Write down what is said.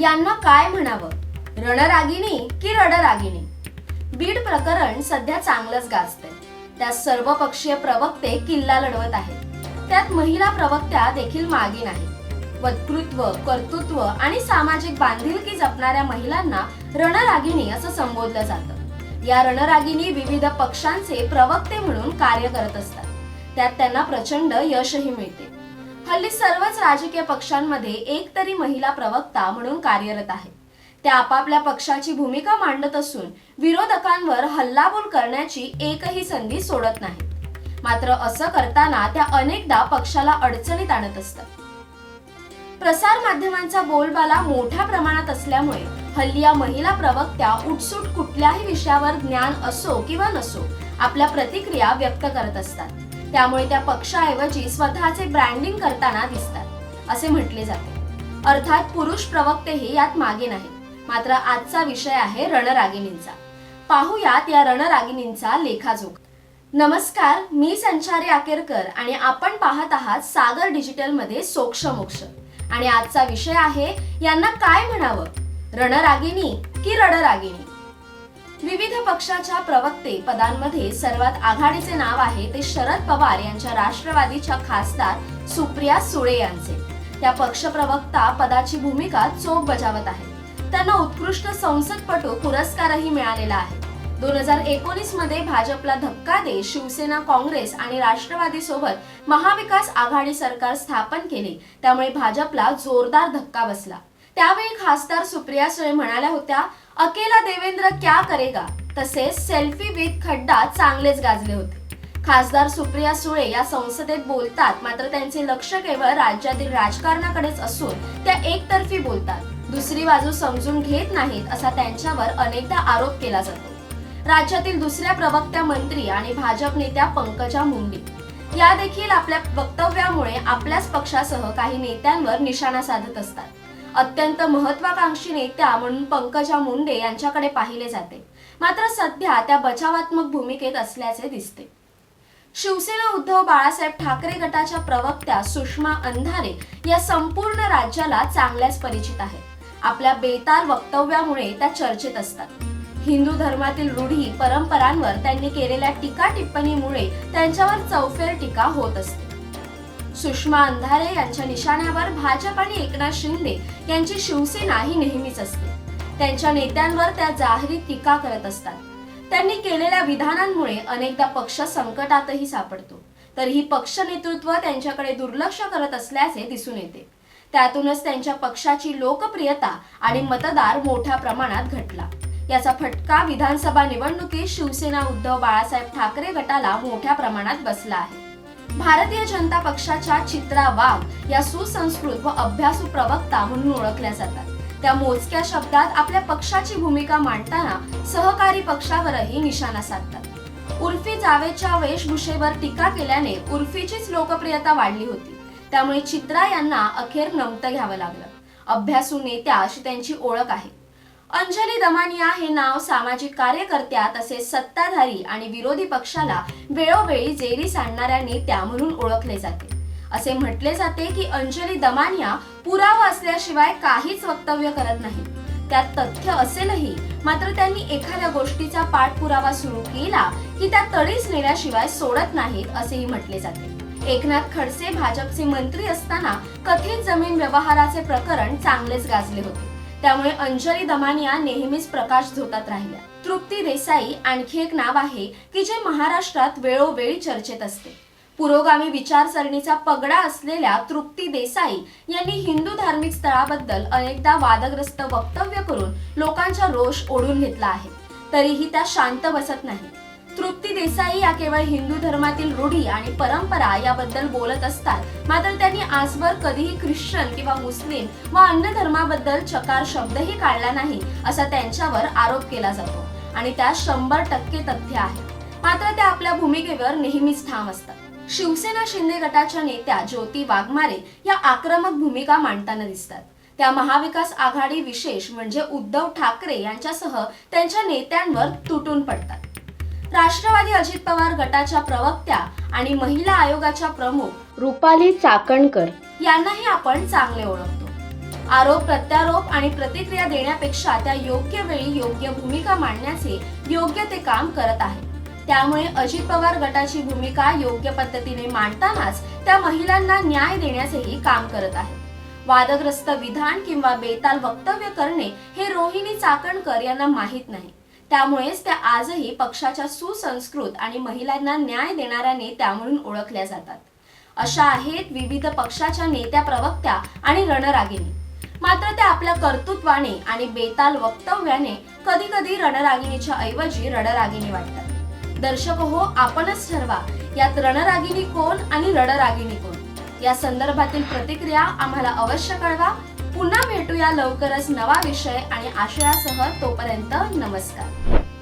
यांना काय म्हणावं? रणरागिणी की रडरागिणी? बीड प्रकरण सध्या चांगलंच गाजते त्यात सर्वपक्षीय प्रवक्ते किल्ला लढवत आहेत. त्यात महिला प्रवक्त्या देखील मागे नाही वक्तृत्व कर्तृत्व आणि सामाजिक बांधिलकी जपणाऱ्या महिलांना रणरागिणी असं संबोधलं जातं. या रणरागिणी विविध पक्षांचे प्रवक्ते म्हणून कार्य करत असतात. त्यात त्यांना प्रचंड यशही मिळते. हल्ली सर्वच राजकीय पक्षांमध्ये एक तरी महिला प्रवक्ता म्हणून कार्यरत आहे. त्या आपापल्या पक्षाची भूमिका मांडत असून विरोधकांवर हल्लाबोल करण्याची एकही संधी सोडत नाही. मात्र असं करताना त्या अनेकदा पक्षाला अडचणीत आणत असतात. प्रसार माध्यमांचा बोलबाला मोठ्या प्रमाणात असल्यामुळे हल्ली या महिला प्रवक्त्या उठसूट कुठल्याही विषयावर ज्ञान असो किंवा नसो आपल्या प्रतिक्रिया व्यक्त करत असतात. त्यामुळे त्या पक्षाऐवजी स्वतःचे ब्रँडिंग करताना दिसतात असे म्हटले जाते. अर्थात पुरुष प्रवक्तेही यात मागे नाहीत. मात्र आजचा विषय आहे रणरागिणींचा. पाहुयात या रणरागिणींचा लेखाजोख. नमस्कार मी संचारी आकेरकर आणि आपण पाहत आहात सागर डिजिटलमध्ये सोक्ष मोक्ष आणि आजचा विषय आहे यांना काय म्हणावं? रणरागिणी की रडरागिणी विविध पक्षाच्या प्रवक्ते पदांमध्ये सर्वात आघाडीचे नाव आहे ते शरद पवार यांच्या राष्ट्रवादीच्या खासदार सुप्रिया सुळे यांचे. त्या पक्षप्रवक्ता पदाची भूमिका चोख बजावत आहेत. त्यांना उत्कृष्ट संसदपटू पुरस्कारही मिळालेला आहे. दोन हजार एकोणीसमध्ये भाजपला धक्का दे शिवसेना काँग्रेस आणि राष्ट्रवादी सोबत महाविकास आघाडी सरकार स्थापन केले. त्यामुळे भाजपला जोरदार धक्का बसला. त्यावेळी खासदार सुप्रिया सुळे म्हणाल्या होत्या अकेला देवेंद्र क्या करेगा? तसेच सेल्फी विथ खड्डा चांगलेच गाजले होते. खासदार सुप्रिया सुळे या संसदेत बोलतात मात्र त्यांचे लक्ष केवळ राज्यातील राजकारणाकडेच असून त्या एकतर्फी बोलतात. दुसरी बाजू समजून घेत नाहीत असा त्यांच्यावर अनेकदा आरोप केला जातो. राज्यातील दुसऱ्या प्रवक्त्या मंत्री आणि भाजप नेत्या पंकजा मुंडे. या देखील आपल्या वक्तव्यामुळे आपल्याच पक्षासह काही नेत्यांवर निशाणा साधत असतात. अत्यंत महत्वाकांक्षी नेत्या म्हणून पंकजा मुंडे यांच्याकडे पाहिले जाते. मात्र सध्या त्या बचावात्मक भूमिकेत असल्याचे दिसते. शिवसेना उद्धव बाळासाहेब ठाकरे गटाच्या प्रवक्त्या सुषमा अंधारे या संपूर्ण राज्याला चांगल्याच परिचित आहेत. आपल्या बेतार वक्तव्यामुळे त्या चर्चेत असतात. हिंदू धर्मातील रूढी परंपरांवर त्यांनी केलेल्या टीका टिप्पणीमुळे त्यांच्यावर चौफेर टीका होत असते. सुषमा अंधारे यांच्या निशाण्यावर भाजप आणि एकनाथ शिंदे यांची शिवसेना ही नेहमीच असते. त्यांच्या नेत्यांवर त्या जाहीर टीका करत असतात. त्यांनी केलेल्या विधानांमुळे अनेकदा पक्ष संकटातही सापडतो. तर ही पक्ष नेतृत्व त्यांच्याकडे दुर्लक्ष करत असल्याचे दिसून येते. त्यातूनच त्यांच्या पक्षाची लोकप्रियता आणि मतदार मोठ्या प्रमाणात घटला. याचा फटका विधानसभा निवडणुकीत शिवसेना उद्धव बाळासाहेब ठाकरे गटाला मोठ्या प्रमाणात बसला आहे. भारतीय जनता पक्षाच्या चित्रा वाघ या सुसंस्कृत व अभ्यासू प्रवक्ता म्हणून ओळखल्या जातात. त्या मोजक्या शब्दात आपल्या पक्षाची भूमिका मांडताना सहकारी पक्षावरही निशाणा साधतात. उर्फी जावेदच्या वेशभूषेवर टीका केल्याने उर्फीचीच लोकप्रियता वाढली होती. त्यामुळे चित्रा यांना अखेर नमतं घ्यावं लागलं. अभ्यासू नेत्या अशी त्यांची ओळख आहे. अंजली दमानिया हे नाव सामाजिक कार्यकर्त्या तसेच सत्ताधारी आणि विरोधी पक्षाला वेळोवेळी जेरी आणणाऱ्यांनी त्या म्हणून ओळखले जाते. असे म्हटले जाते की अंजली दमानिया पुरावा असल्याशिवाय काहीच वक्तव्य करत नाही. त्यात तथ्य असेलही मात्र त्यांनी एखाद्या गोष्टीचा पाठपुरावा सुरू केला की त्या तळीच नेण्याशिवाय सोडत नाहीत असेही म्हटले जाते. एकनाथ खडसे भाजपचे मंत्री असताना कथित जमीन व्यवहाराचे प्रकरण चांगलेच गाजले होते. त्यामुळे अंजली दमानिया नेहमीच प्रकाश झोतात राहिल्या. तृप्ती देसाई आणखी एक नाव आहे की जे महाराष्ट्रात वेळोवेळी चर्चेत असते. पुरोगामी विचारसरणीचा पगडा असलेल्या तृप्ती देसाई यांनी हिंदू धार्मिक स्थळाबद्दल अनेकदा वादग्रस्त वक्तव्य करून लोकांचा रोष ओढून घेतला आहे. तरीही त्या शांत बसत नाही तृप्ती देसाई या केवळ हिंदू धर्मातील रूढी आणि परंपरा याबद्दल बोलत असतात. मात्र त्यांनी आजवर कधीही ख्रिश्चन किंवा मुस्लिम व अन्य धर्माबद्दल चकार शब्दही काढला नाही असा त्यांच्यावर आरोप केला जातो. आणि त्यात शंभर टक्के तथ्य आहे. मात्र त्या आपल्या भूमिकेवर नेहमीच ठाम असतात. शिवसेना शिंदे गटाच्या नेत्या ज्योती वाघमारे या आक्रमक भूमिका मांडताना दिसतात. त्या महाविकास आघाडी विशेष म्हणजे उद्धव ठाकरे यांच्यासह त्यांच्या नेत्यांवर तुटून पडतात. राष्ट्रवादी अजित पवार गटाच्या प्रवक्त्या आणि महिला आयोगाच्या प्रमुख रुपाली चाकणकर. यांनाही आपण चांगले ओळखतो. आरोप प्रत्यारोप आणि प्रतिक्रिया देण्यापेक्षा त्या योग्य वेळी योग्य भूमिका मांडण्याचे योग्य ते काम करत आहे त्यामुळे अजित पवार गटाची भूमिका योग्य पद्धतीने मांडतानाच त्या महिलांना न्याय देण्याचेही काम करत आहे वादग्रस्त विधान किंवा बेताल वक्तव्य करणे हे रोहिणी चाकणकर यांना माहीत नाही. त्यामुळेच त्या आजही पक्षाच्या सुसंस्कृत आणि महिलांना न्याय देणाऱ्या नेत्या म्हणून ओळखल्या जातात. अशा आहेत विविध पक्षाच्या नेत्या प्रवक्त्या आणि रणरागिणी. मात्र त्या आपल्या कर्तृत्वाने आणि बेताल वक्तव्याने कधी कधी रणरागिणीच्या ऐवजी रणरागिणी वाटतात. दर्शक हो आपणच ठरवा यात रणरागिणी कोण आणि रणरागिणी कोण? या संदर्भातील प्रतिक्रिया आम्हाला अवश्य कळवा. पुन्हा भेटूया लवकरच नवा विषय आणि आशयासह तोपर्यंत नमस्कार.